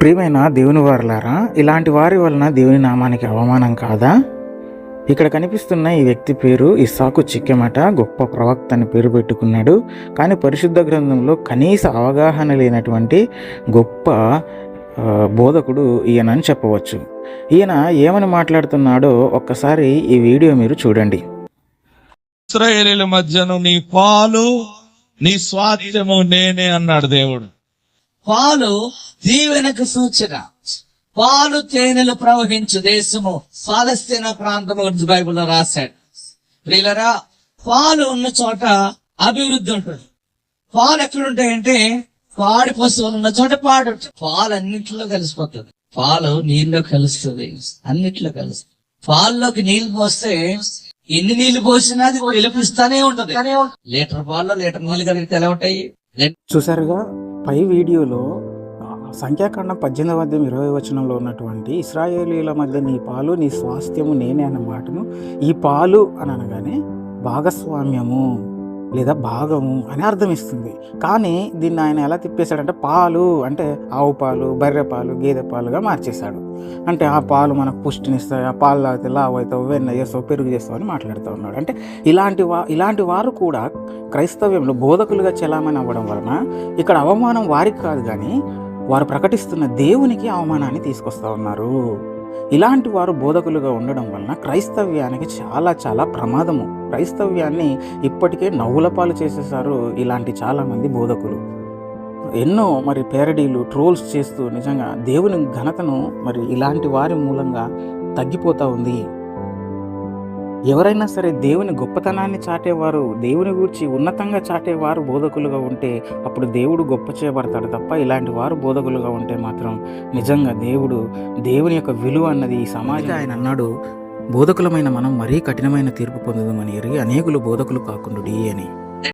ప్రియమైన దేవుని వారులారా ఇలాంటి వారి వలన దేవుని నామానికి అవమానం కాదా? ఇక్కడ కనిపిస్తున్న ఈ వ్యక్తి పేరు ఇస్సాకు చిక్కెమట గొప్ప ప్రవక్త అని పేరు పెట్టుకున్నాడు. కానీ పరిశుద్ధ గ్రంథంలో కనీస అవగాహన లేనటువంటి గొప్ప బోధకుడు బోధకుడు ఈయనని చెప్పవచ్చు. ఈయన ఏమని మాట్లాడుతున్నాడో ఒక్కసారి ఈ వీడియో మీరు చూడండి. ఇస్రాయేలీల మధ్యను నీ పాలు నీ స్వాస్థ్యము నేనే అన్నాడు దేవుడు. పాలు దీవెనకు సూచన. పాలు తేనెలు ప్రవహించు దేశము పాలస్తీనా ప్రాంతం గురించి బైబుల్లో రాశాడు. ప్రియులరా పాలు ఉన్న చోట అభివృద్ధి ఉంటుంది. పాలు ఎక్కడుంటాయంటే పాడి పశువులు ఉన్న చోట పాడు పాలు అన్నింటిలో కలిసిపోతుంది. పాలు నీళ్ళలో కలుస్తుంది. అన్నిట్లో కలుస్తుంది. పాల్లోకి నీళ్ళు పోస్తే ఎన్ని నీళ్ళు పోసినా అది వెలిపిస్తానే ఉంటుంది. లీటర్ పాల్లో లీటర్ నీళ్ళు కలిగితే ఎలా ఉంటాయి? చూసారుగా పై వీడియోలో సంఖ్యాకాండం పద్దెనిమిదవ అధ్యాయం ఇరవై వచనంలో ఉన్నటువంటి ఇస్రాయేలీల మధ్య నీ పాలు నీ స్వాస్థ్యము నేనే అన్న మాటను ఈ పాలు అని అనగానే భాగస్వామ్యము. లేదా భాగము అని అర్థం ఇస్తుంది కానీ దీన్ని ఆయన ఎలా తిప్పేశాడంటే పాలు అంటే ఆవు పాలు బర్రె పాలు గేదె పాలుగా మార్చేశాడు. అంటే ఆ పాలు మనకు పుష్టినిస్తాయి ఆ పాలు తాగితే లావు అవుతావు వెన్న చేస్తావు పెరుగు చేస్తావు అని మాట్లాడుతూ ఉన్నాడు. అంటే ఇలాంటి వా ఇలాంటి వారు కూడా క్రైస్తవ్యంలో బోధకులుగా చెలామణి అవ్వడం వలన ఇక్కడ అవమానం వారికి కాదు కానీ వారు ప్రకటిస్తున్న దేవునికి అవమానాన్ని తీసుకొస్తా ఉన్నారు. ఇలాంటి వారు బోధకులుగా ఉండడం వలన క్రైస్తవ్యానికి చాలా చాలా ప్రమాదము. క్రైస్తవ్యాన్ని ఇప్పటికే నవ్వుల పాలు చేసేసారు ఇలాంటి చాలామంది బోధకులు. ఎన్నో మరి పేరడీలు ట్రోల్స్ చేస్తూ నిజంగా దేవుని ఘనతను మరి ఇలాంటి వారి మూలంగా తగ్గిపోతూ ఉంది. ఎవరైనా సరే దేవుని గొప్పతనాన్ని చాటేవారు దేవుని గురించి ఉన్నతంగా చాటేవారు బోధకులుగా ఉంటే అప్పుడు దేవుడు గొప్ప చేయబడతాడు తప్ప ఇలాంటి వారు బోధకులుగా ఉంటే మాత్రం నిజంగా దేవుడు దేవుని యొక్క విలువ అన్నది ఈ సమాజం ఆయన అన్నాడు. బోధకులమైన మనం మరీ కఠినమైన తీర్పు పొందుదామని ఎరిగి అనేకులు బోధకులు కాకుండా అని.